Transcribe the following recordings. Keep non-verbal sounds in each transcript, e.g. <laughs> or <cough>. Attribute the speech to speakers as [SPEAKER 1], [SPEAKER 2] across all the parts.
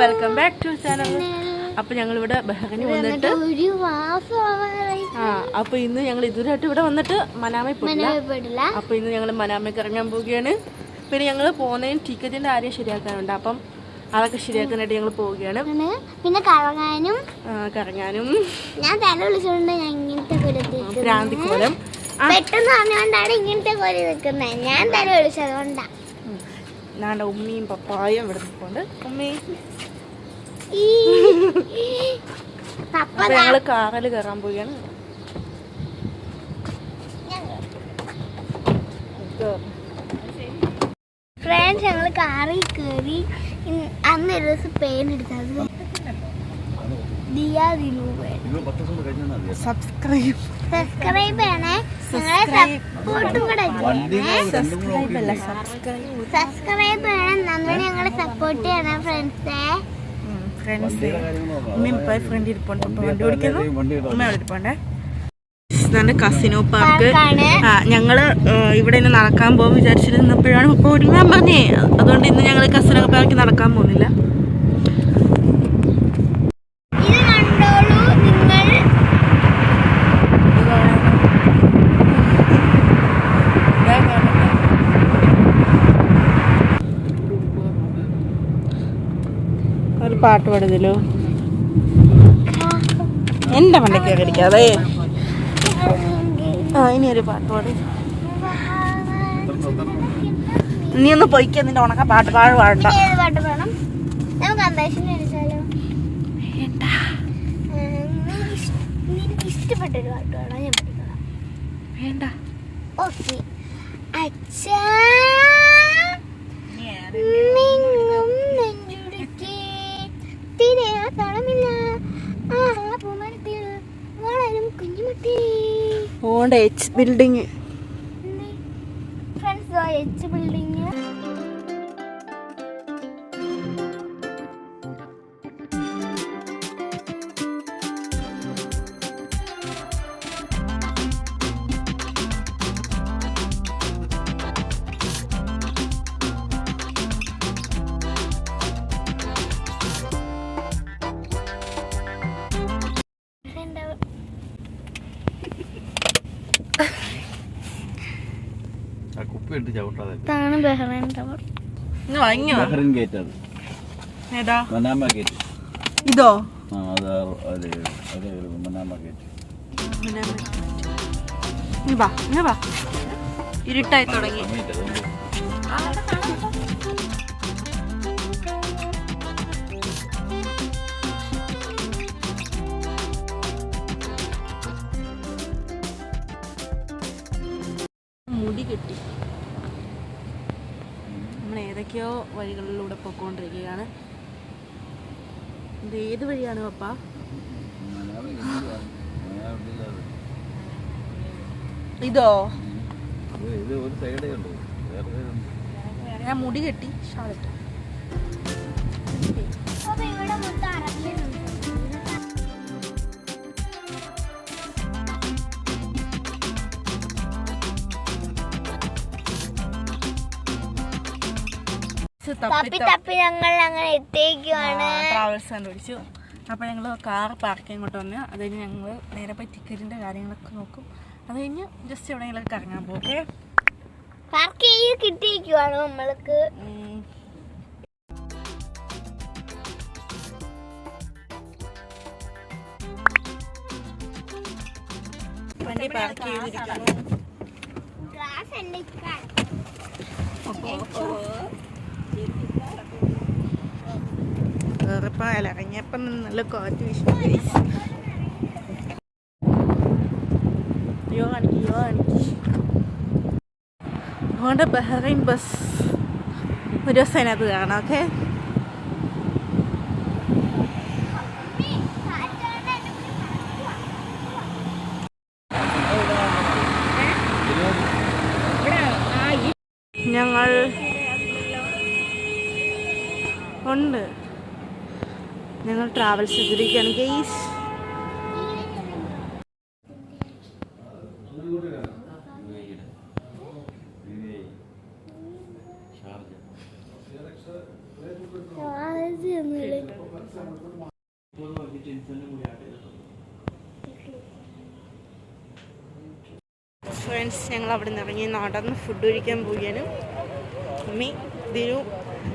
[SPEAKER 1] Welcome back to channel അപ്പൊ ഞങ്ങൾ ഇവിടെ ബഹ്റിന് വന്നിട്ട് ആ അപ്പൊ ഇന്ന് ഞങ്ങൾ ഇതുവരെയായിട്ട് ഇവിടെ വന്നിട്ട് മനാമയിൽ
[SPEAKER 2] പോയിട്ടില്ല.
[SPEAKER 1] അപ്പൊ ഇന്ന് ഞങ്ങൾ മനാമയ്ക്ക് ഇറങ്ങാൻ പോവുകയാണ്. പിന്നെ ഞങ്ങൾ പോകുന്നതിന് ടിക്കറ്റിന്റെ കാര്യം ശരിയാക്കാനുണ്ട്. അപ്പം അതൊക്കെ ശരിയാക്കാനായിട്ട് ഞങ്ങൾ പോവുകയാണ്.
[SPEAKER 2] പിന്നെ കറങ്ങാനും.
[SPEAKER 1] കറങ്ങാനും.
[SPEAKER 2] ഞാൻ തല വിളിച്ചോണ്ട് ഞാൻ ഇങ്ങനത്തെ
[SPEAKER 1] ഭ്രാന്തിക്കോലം.
[SPEAKER 2] പെട്ടെന്ന് പറഞ്ഞുകൊണ്ടാണ് ഇങ്ങനത്തെ കൊലി നിൽക്കുന്നത് ഞാൻ തല വിളിച്ചതുകൊണ്ടാ
[SPEAKER 1] നാണ്ട ഉമ്മിയും പപ്പായും ഇവിടെ നിൽക്കുന്നുണ്ട് ഉമ്മി.
[SPEAKER 2] ഈ പപ്പ
[SPEAKER 1] അപ്പൊ ഞങ്ങൾ കാറിൽ കയറാൻ പോവുകയാണ്.
[SPEAKER 2] ഫ്രണ്ട്സ് ഞങ്ങൾ കാറിൽ കയറി അന്ന് ഒരു ദിവസം എടുത്തത് ദിലൂപേ
[SPEAKER 1] സബ്സ്ക്രൈബ്
[SPEAKER 2] സബ്സ്ക്രൈബ് ചെയ്യണേ. നിങ്ങളെ സപ്പോർട്ടും കൂടെ ചെയ്യണേ.
[SPEAKER 1] സബ്സ്ക്രൈബ് അല്ല സബ്സ്ക്രൈബ്
[SPEAKER 2] സബ്സ്ക്രൈബ് ചെയ്യണം. നന്നായി ഞങ്ങളെ സപ്പോർട്ട് ചെയ്യണം ഫ്രണ്ട്സേ
[SPEAKER 1] ഫ്രണ്ട്സ് ഉമ്മയും പപ്പായും ഫ്രണ്ട് ഇരിപ്പുണ്ട്. വണ്ടി ഓടിക്കുന്നു. ഉമ്മ അവിടെ ഇരിപ്പുണ്ടേ. ഇതാണ് കസിനോ പാർക്ക് ആ ഞങ്ങൾ ഇവിടെ ഇന്ന് നടക്കാൻ പോകും വിചാരിച്ചിരുന്നപ്പോഴാണ് പപ്പ ഒരുങ്ങാൻ പറഞ്ഞേ അതുകൊണ്ട് ഇന്ന് ഞങ്ങൾ കസിനോ പാർക്കിൽ നടക്കാൻ പോകുന്നില്ല. ഒരു പാട്ട് പാടുതല്ലോ എന്റെ മണ്ടയ്ക്ക് കടിക്കാതെ. ആ ഇനി ഒരു പാട്ട് പാടി. നീ ഒന്ന് പൊയ്ക്ക നിന്റെ ഉണക്ക പാട്ട് പാട് പാടണ്ട.
[SPEAKER 2] ഇഷ്ടപ്പെട്ടൊരു പാട്ട് വേണോ ഞാൻ പഠിക്കണം
[SPEAKER 1] വേണ്ട.
[SPEAKER 2] ഓക്കെ. അച്ഛാ. തളമില്ല വളരും കുഞ്ഞുമുട്ടി
[SPEAKER 1] ഓണ്ട H building
[SPEAKER 2] friends H building
[SPEAKER 3] കുപ്പിയിട്ട് ചവിട്ടാതെ
[SPEAKER 2] താണ് ബഹ്റൈൻ ടവർ
[SPEAKER 1] ഇന്ന് വാങ്ങിയോ?
[SPEAKER 3] ബഹ്റിൻ ഗേറ്റ് ആണ്
[SPEAKER 1] ഏതാ?
[SPEAKER 3] മനാമ ഗേറ്റ്
[SPEAKER 1] ഇതോ?
[SPEAKER 3] ആ അത് അത് അത് മനാമ ഗേറ്റ്
[SPEAKER 1] ഇരുട്ടായി തുടങ്ങി. മുടി കെട്ടി. ഏതൊക്കെയോ വഴികളിലൂടെ പോയിക്കൊണ്ടിരിക്കുകയാണ്. ഇത് ഏത് വഴിയാണ് പപ്പ? ഇതോ? ഞാൻ മുടി കെട്ടി ഷാളിട്ട്
[SPEAKER 2] ഇവിടെ മൊത്തം അറബികളുണ്ട് തപ്പി തപ്പി ഞങ്ങൾ അങ്ങനെ എത്തിയേക്കുവാണ്
[SPEAKER 1] ട്രാവൽസ് കണ്ടുപിടിച്ചു അപ്പോൾ ഞങ്ങൾ കാർ പാർക്ക് ഇങ്ങോട്ട് വന്ന് അത് കഴിഞ്ഞ് ഞങ്ങൾ നേരെ പോയി ടിക്കറ്റിന്റെ കാര്യങ്ങളൊക്കെ നോക്കും. അത് കഴിഞ്ഞ് ജസ്റ്റ് എവിടെയെങ്കിലൊക്കെ കറങ്ങാൻ പോകും ഓക്കെ
[SPEAKER 2] പാർക്ക് ചെയ്ത് കിട്ടിയേക്കുവാണ് നമ്മൾക്ക്.
[SPEAKER 1] വണ്ടി പാർക്ക് ചെയ്തിരിക്കുന്നു.
[SPEAKER 2] ഗ്ലാസ് ഉണ്ട്
[SPEAKER 1] വേറെപ്പോൾ ഇറങ്ങിയപ്പം നല്ല കാറ്റ് guys. അയ്യോ കാണിക്ക് അയ്യോ കാണിക്ക് അതുകൊണ്ട് ബഹ്റൈൻ ബസ്. ഒരു ദിവസം അതിനകത്ത് കാണാം ഓക്കെ? ഞങ്ങൾ ഉണ്ട്. ഞങ്ങൾ ട്രാവൽസ് ചെയ്തിരിക്കുകയാണ് ഗെയ്സ്. ഫ്രണ്ട്സ് ഞങ്ങൾ അവിടെ നിന്ന് ഇറങ്ങി നടന്ന് ഫുഡ് കഴിക്കാൻ പോകാനും അമ്മി ദിനു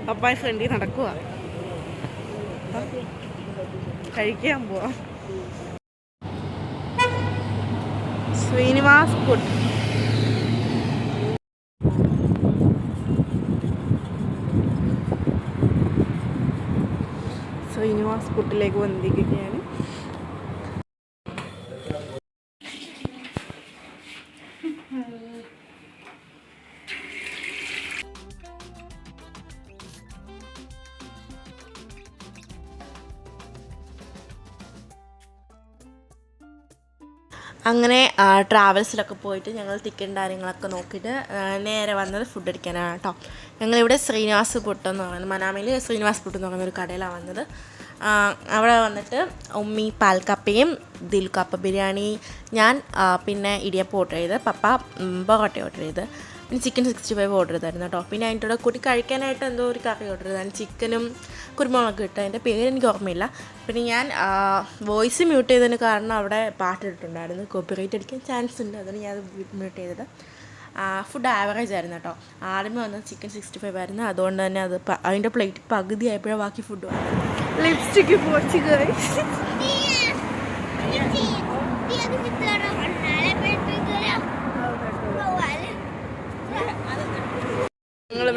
[SPEAKER 1] പപ്പായ ഫ്രണ്ടിൽ നടക്കുക കഴിക്കാൻ പോവാം. ശ്രീനിവാസ് ഫുഡ് ശ്രീനിവാസ് ഫുഡിലേക്ക് വന്നിരിക്കുകയാണ്. അങ്ങനെ ട്രാവൽസിലൊക്കെ പോയിട്ട് ഞങ്ങൾ ടിക്കറ്റും കാര്യങ്ങളൊക്കെ നോക്കിയിട്ട് നേരെ വന്നത് ഫുഡ് അടിക്കാനാണ് കേട്ടോ. ഞങ്ങളിവിടെ ശ്രീനിവാസ് പുട്ട് എന്ന് പറയുന്നത് മനാമയിൽ ശ്രീനിവാസ് പുട്ട് എന്ന് പറയുന്ന ഒരു കടയിലാണ് വന്നത്. അവിടെ വന്നിട്ട് ഉമ്മി പാൽക്കപ്പയും ദിൽ കപ്പ ബിരിയാണി ഞാൻ പിന്നെ ഇടിയപ്പം ഓർഡർ ചെയ്ത് പപ്പ പൊറോട്ട ഓർഡർ ചെയ്ത്. പിന്നെ ചിക്കൻ സിക്സ്റ്റി ഫൈവ് ഓർഡർ ചെയ്തായിരുന്നു കേട്ടോ പിന്നെ അതിന്റെ കൂടെ കൂട്ടി കഴിക്കാനായിട്ട് എന്തോ ഒരു കറി ഓർഡർ ചെയ്തായിരുന്നു ചിക്കനും കുരുമുളക് ഇട്ട് അതിന്റെ പേര് എനിക്ക് ഓർമ്മയില്ല പിന്നെ ഞാൻ വോയിസ് മ്യൂട്ട് ചെയ്തതിന് കാരണം അവിടെ പാട്ടിട്ടുണ്ടായിരുന്നു കോപ്പിറൈറ്റ് അടിക്കാൻ ചാൻസ് ഉണ്ട് അതുകൊണ്ട് ഞാൻ മ്യൂട്ട് ചെയ്തത് ഫുഡ് ആവറേജ് ആയിരുന്നു കേട്ടോ ആദ്യമേ വന്നത് ചിക്കൻ സിക്സ്റ്റി ഫൈവ് ആയിരുന്നു അതുകൊണ്ട് തന്നെ അത് അതിന്റെ പ്ലേറ്റ് പകുതി ആയപ്പോഴും ബാക്കി ഫുഡ് ലിപ്സ്റ്റിക്ക് പോച്ച്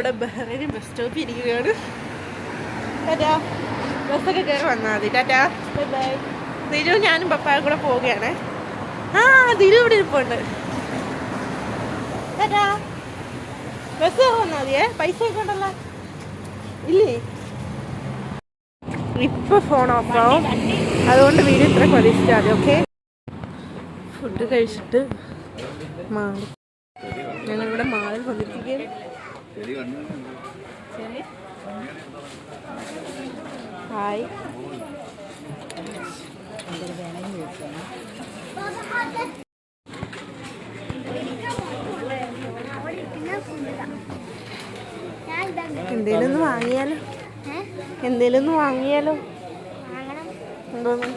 [SPEAKER 1] ഞങ്ങളിവിടെ ബഹ്റൈൻ ബസ് സ്റ്റോപ്പിൽ ഇരിക്കുകയാണ്. ടാറ്റാ ബസ്സൊക്കെ കയറി വന്നാൽ മതി. ടാറ്റാ ബൈ ബൈ ദിരു ഞാനും പപ്പായും കൂടെ പോവുകയാണ്. ആ ദിരു ഇവിടെ ഇരിപ്പുണ്ട്. ടാറ്റാ ബസ് വന്നാൽ മതിയേ? പൈസ ഒക്കെ ഉണ്ടല്ലോ. ഇല്ലേ? ഇപ്പൊ ഫോൺ ആവും. അതുകൊണ്ട് വീട് ഇത്ര പ്രതീക്ഷിച്ചാൽ മതി ഓക്കെ ഫുഡ് കഴിച്ചിട്ട് മാറി. ഞങ്ങളിവിടെ മാളിൽ വന്നിരിക്കുകയാണ്. ഹായ്. എന്തേലും ഒന്ന് വാങ്ങിയാലോ? എന്തേലും ഒന്ന് വാങ്ങിയാലോ? എന്തോന്ന്?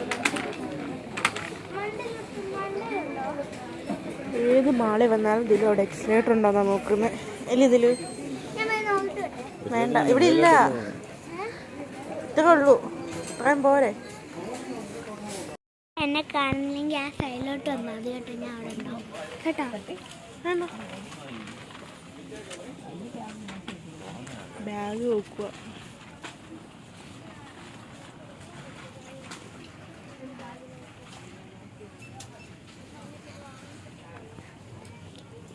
[SPEAKER 1] ഏത് മാളിൽ വന്നാലും ഇതിലും അവിടെ എക്സിലേറ്റർ ഉണ്ടോന്നാ നോക്കുന്നത് അല്ല ഇതിൽ? വേണ്ട. ഇവിടെ ഇല്ല ഇത്രേ ഉള്ളൂ ഇത്രയും പോരെ.
[SPEAKER 2] എന്നെ കാണുന്നില്ലെങ്കിൽ ആ സൈഡിലോട്ട് വന്നാൽ മതി കേട്ടോ ഞാൻ അവിടെ ഉണ്ടാവും. കേട്ടോ?
[SPEAKER 1] വേണ്ട. ബാഗ് നോക്കുക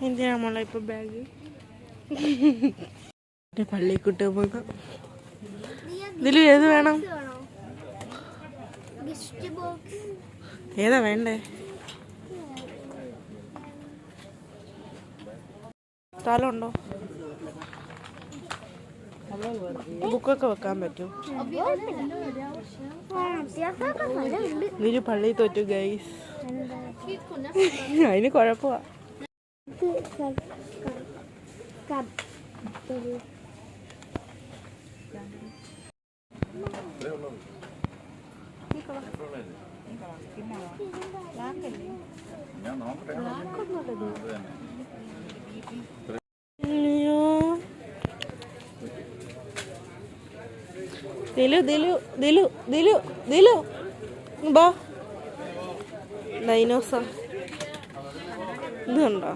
[SPEAKER 1] എന്തിനാ മോളെ ഇപ്പൊ ബാഗ്? <laughs> പള്ളിക്കുട്ട് പോകാം ഇതിലും ഏത് വേണം? ഏതാ വേണ്ടേ? സ്ഥലമുണ്ടോ? ബുക്കൊക്കെ വെക്കാൻ പറ്റും ഇതിന് പള്ളി തോറ്റു ഗൈസ്. അതിന് കുഴപ്പമാ
[SPEAKER 3] ഞാൻ നോക്കട്ടെ അത് തന്നെ.
[SPEAKER 1] അയ്യോ ദിലു ദിലു ദിലു ദിലു ദിലു. ബാ. ഡൈനോസർ. ഇത് കണ്ടോ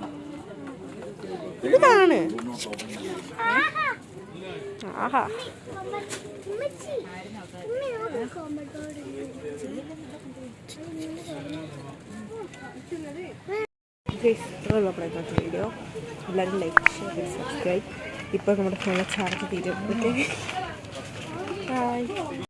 [SPEAKER 1] ഇത് കാണ് ആഹാ. വീഡിയോ എല്ലാവരും ലൈക്ക് ഷെയർ സബ്സ്ക്രൈബ് ഇപ്പോൾ നമ്മുടെ ഫോണിൽ ചാർജ് തീരും ഓക്കെ